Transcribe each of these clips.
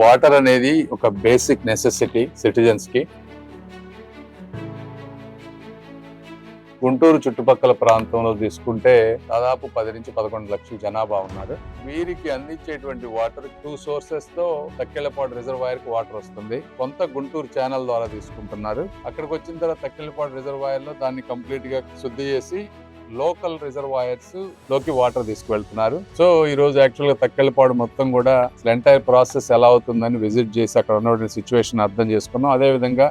Water అనేది ఒక basic necessity సిటిజన్స్కి Guntur చుట్టుపక్కల ప్రాంతంలో తీసుకుంటే దాదాపు పది నుంచి పదకొండు లక్షల జనాభా ఉన్నారు వీరికి అందించేటువంటి వాటర్ టూ సోర్సెస్తో తక్కెళ్ళపాడు రిజర్వాయర్కి వాటర్ వస్తుంది. కొంత గుంటూరు ఛానల్ ద్వారా తీసుకుంటున్నారు. అక్కడికి వచ్చిన తర్వాత తక్కెళ్ళపాడు రిజర్వాయర్లో దాన్ని కంప్లీట్గా శుద్ధి చేసి లోకల్ రిజర్వాయర్స్లోకి వాటర్ తీసుకువెళ్తున్నారు. సో ఈ రోజు యాక్చువల్గా తక్కెళ్ళపాడు మొత్తం కూడా ఎంటైర్ ప్రాసెస్ ఎలా అవుతుందని విజిట్ చేసి అక్కడ ఉన్నటువంటి సిచ్యువేషన్ అర్థం చేసుకున్నాం. అదే విధంగా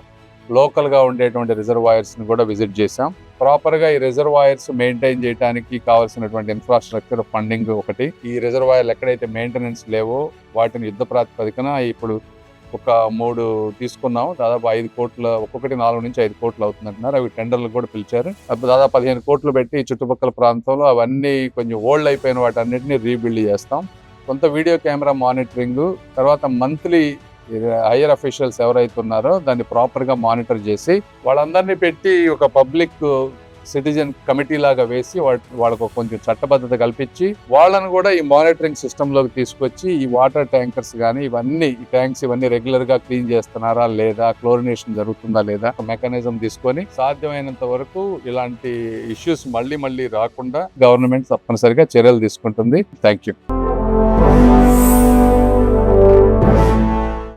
లోకల్గా ఉండేటువంటి రిజర్వాయర్స్ని కూడా విజిట్ చేశాం. ప్రాపర్గా ఈ రిజర్వాయర్స్ మెయింటైన్ చేయడానికి కావాల్సినటువంటి ఇన్ఫ్రాస్ట్రక్చర్ ఫండింగ్ ఒకటి. ఈ రిజర్వాయర్లు ఎక్కడైతే మెయింటెనెన్స్ లేవో వాటిని యుద్ధ ప్రాతిపదికన ఇప్పుడు ఒక మూడు తీసుకున్నాం దాదాపు ఐదు కోట్ల ఒక్కొక్కటి నాలుగు నుంచి ఐదు కోట్లు అవుతుందంటున్నారు. అవి టెండర్లు కూడా పిలిచారు. దాదాపు పదిహేను కోట్లు పెట్టి చుట్టుపక్కల ప్రాంతంలో అవన్నీ కొంచెం ఓల్డ్ అయిపోయిన వాటన్నిటిని రీబిల్డ్ చేస్తాం. కొంత వీడియో కెమెరా మానిటరింగ్ తర్వాత మంత్లీ హైయర్ అఫీషియల్స్ ఎవరైతే ఉన్నారో దాన్ని ప్రాపర్గా మానిటర్ చేసి వాళ్ళందరినీ పెట్టి ఒక పబ్లిక్ సిటిజన్ కమిటీ లాగా వేసి వాళ్ళకు కొంచెం చట్టబద్ధత కల్పించి వాళ్ళను కూడా ఈ మానిటరింగ్ సిస్టమ్లోకి తీసుకొచ్చి ఈ వాటర్ ట్యాంకర్స్ కానీ ఇవన్నీ ఈ ట్యాంక్స్ ఇవన్నీ రెగ్యులర్గా క్లీన్ చేస్తున్నారా లేదా క్లోరినేషన్ జరుగుతుందా లేదా మెకానిజం తీసుకొని సాధ్యమైనంత వరకు ఇలాంటి ఇష్యూస్ మళ్ళీ మళ్ళీ రాకుండా గవర్నమెంట్ తప్పనిసరిగా చర్యలు తీసుకుంటుంది. Thank you.